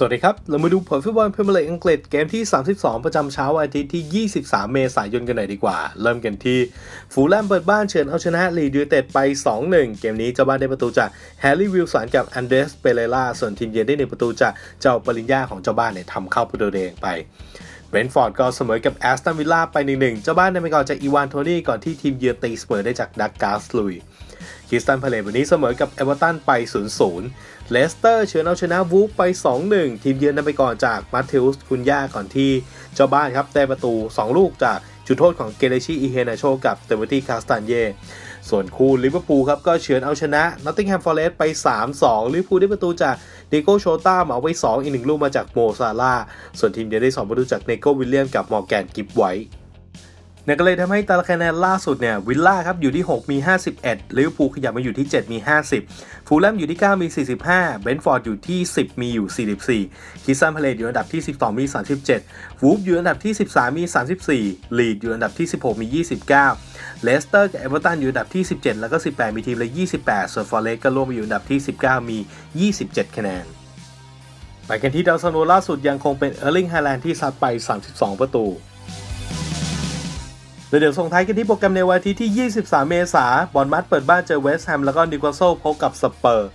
สวัสดีครับ เรามาดูผลฟุตบอลพรีเมียร์ลีกอังกฤษเกมที่ 32 ประจำเช้าวันอาทิตย์ที่ 23 เมษายนกันหน่อยดีกว่า เริ่มกันที่ฟูลแลมเปิดบ้านเชิญเอาชนะลีดยูไนเต็ดไป 2-1 เกมนี้เจ้าบ้านได้ประตูจากแฮร์รี่วิลสันกับอันเดรสเปเรล่าส่วนทีมเยือนได้หนึ่งประตูจากเจ้าปริญญาของเจ้าบ้านเนี่ยทำเข้าประตูเองไป เบรนท์ฟอร์ดก็เสมอกับแอสตันวิลล่าไป 1-1 เจ้าบ้านนำไปก่อนจากอีวานโทนี่ก่อนที่ทีมเยือนตีเสมอได้จากดักกาสลุยคิสตันพาเลตวันนี้เสมอกับเอเวอร์ตันไป 0-0 เลสเตอร์เฉือนเอาชนะวูฟไป 2-1 ทีมเยือนนำไปก่อนจากมาเทลส์คุนย่าก่อนที่เจ้าบ้านครับได้ประตู 2 ลูกจากจุดโทษของเกเรชิอีเฮนาโชกับเตเวอร์ตี้คาสตันเย ส่วนคู่ลิเวอร์พูลครับก็เฉือนเอาชนะนอตติงแฮมฟอร์เรสต์ไป 3-2 ลิเวอร์พูลได้ประตูจากเดโกโชต้าเหมาไว้ 2 อีกหนึ่งลูกมาจากโมซาลาส่วนทีมเยือนได้ 2 ประตูจากเนโกวิลเลียมกับมอร์แกนกิฟไวท์ นี่ยก็เลยทำให้ตารางคะแนนล่าสุดเนี่ยวิลล่าครับอยู่ที่ 6 มี 51ลิเวอร์พูลขยับมาอยู่ที่ 7 มี 50 ฟูลแลมอยู่ที่ 9 มี 45 เบนฟอร์ดอยู่ที่ 10 มีอยู่ 44 คิสซันพาเลตอยู่อันดับที่ 12 มี 37 วูฟอยู่อันดับที่ 13 มี 34 ลีดอยู่อันดับที่ 16 มี 29 เลสเตอร์กับเอเวอร์ตันอยู่อันดับที่ 17 แล้วก็ 18 มีทีมละ 28 ส่วนฟอร์เรสก็ร่วมมาอยู่อันดับที่ 19 มี 27 คะแนนไปกันที่ดาวซันโวล่าสุดยังคงเป็นเออร์ลิงไฮแลนด์ที่ซัดไป 32 ประตู เดี๋ยวส่งท้ายกันที่โปรแกรมในวันอาทิตย์ที่ 23 เมษายนบอลมัดเปิดบ้านเจอเวสต์แฮมแล้วก็นิวคาสเซิลพบกับสเปอร์